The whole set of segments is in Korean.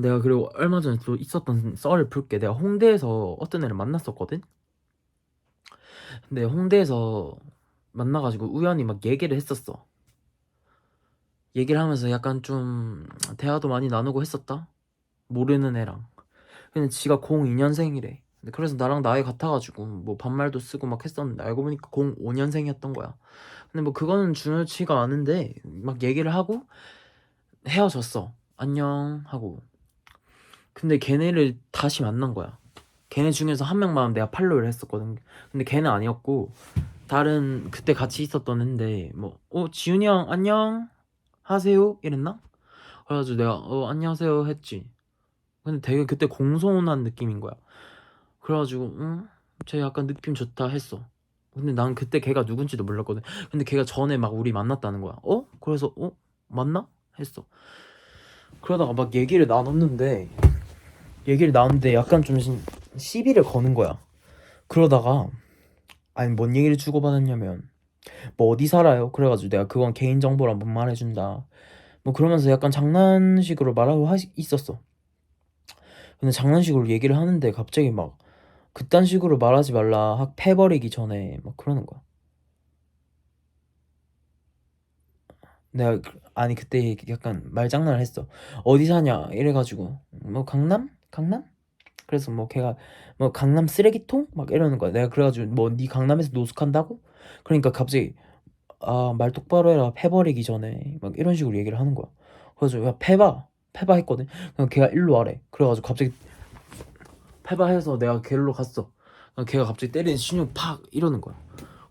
내가 그리고 얼마 전에 또 있었던 썰을 풀게. 내가 홍대에서 어떤 애를 만났었거든? 근데 홍대에서 만나가지고 우연히 막 얘기를 했었어. 얘기를 하면서 약간 좀 대화도 많이 나누고 했었다. 모르는 애랑. 근데 지가 02년생이래. 근데 그래서 나랑 나이 같아가지고 뭐 반말도 쓰고 막 했었는데 알고 보니까 05년생이었던 거야. 근데 뭐 그거는 중요치가 않은데 막 얘기를 하고 헤어졌어. 안녕 하고 근데 걔네를 다시 만난 거야. 걔네 중에서 한 명만 내가 팔로우를 했었거든. 근데 걔는 아니었고 다른 그때 같이 있었던 애인데 뭐어 지훈이 형 안녕? 하세요? 이랬나? 그래가지고 내가 어 안녕하세요. 했지. 근데 되게 그때 공손한 느낌인 거야. 그래가지고 응쟤 약간 느낌 좋다. 했어. 근데 난 그때 걔가 누군지도 몰랐거든. 근데 걔가 전에 막 우리 만났다는 거야 어? 그래서 어? 맞나? 했어. 그러다가 막 얘기를 나눴는데 얘기를 나눴는데 약간 좀 시- 시비를 거는 거야. 그러다가 아니 뭔 얘기를 주고받았냐면 뭐 어디 살아요? 그래가지고 내가 그건 개인 정보라 못 말해준다. 뭐 그러면서 약간 장난식으로 말하고 하, 있었어. 근데 장난식으로 얘기를 하는데 갑자기 막 그딴 식으로 말하지 말라 학 패버리기 전에 막 그러는 거야. 내가 그- 아니 그때 약간 말장난을 했어. 어디 사냐? 이래가지고. 뭐 강남 강남? 그래서 뭐 걔가 뭐 강남 쓰레기통? 막 이러는 거야. 내가 그래가지고 뭐 네 강남에서 노숙한다고? 그러니까 갑자기 아 말 똑바로 해라. 패버리기 전에. 막 이런 식으로 얘기를 하는 거야. 그래서 야 패봐. 패봐 했거든. 그냥 걔가 일로 와래. 그래가지고 갑자기 패봐 해서 내가 걔로 갔어. 그냥 걔가 갑자기 때리는 신용 팍 이러는 거야.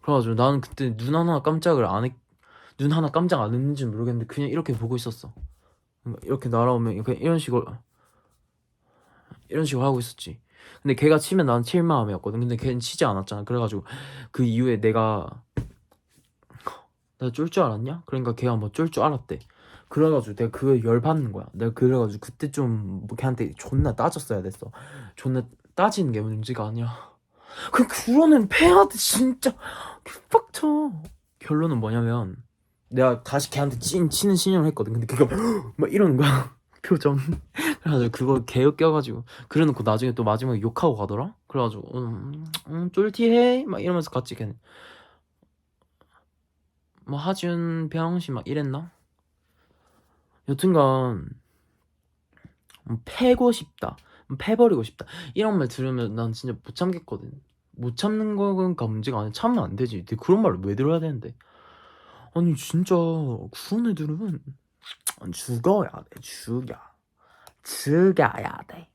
그래가지고 나는 그때 눈 하나 깜짝을 안 했, 눈 하나 깜짝 안 했는지 모르겠는데 그냥 이렇게 보고 있었어. 이렇게 날아오면 이렇게 이런 식으로 이런 식으로 하고 있었지. 근데 걔가 치면 난 칠 마음이었거든. 근데 걔는 치지 않았잖아. 그래가지고 그 이후에 내가 나 쫄 줄 알았냐? 그러니까 걔가 뭐 쫄 줄 알았대. 그래가지고 내가 그거 열받는 거야. 내가 그래가지고 그때 좀뭐 걔한테 존나 따졌어야 됐어. 존나 따지는 게 문제가 아니야. 그 그러는 패한테 진짜 빡쳐. 결론은 뭐냐면 내가 다시 걔한테 찐 치는 신용을 했거든. 근데 걔가 막 이러는 거야. 표정 그래가지고 그거 개웃겨가지고 그래놓고 나중에 또 마지막에 욕하고 가더라? 그래가지고 음, 음 쫄티해? 막 이러면서 같이 걔는. 뭐 하준 병신 막 이랬나? 여튼간 음, 패고 싶다. 음, 패버리고 싶다. 이런 말 들으면 난 진짜 못 참겠거든. 못 참는 거가 문제가 아니야 참으면 안 되지. 근데 그런 말을 왜 들어야 되는데? 아니 진짜 그런 애들은 죽어야 돼. 죽여 죽여야 돼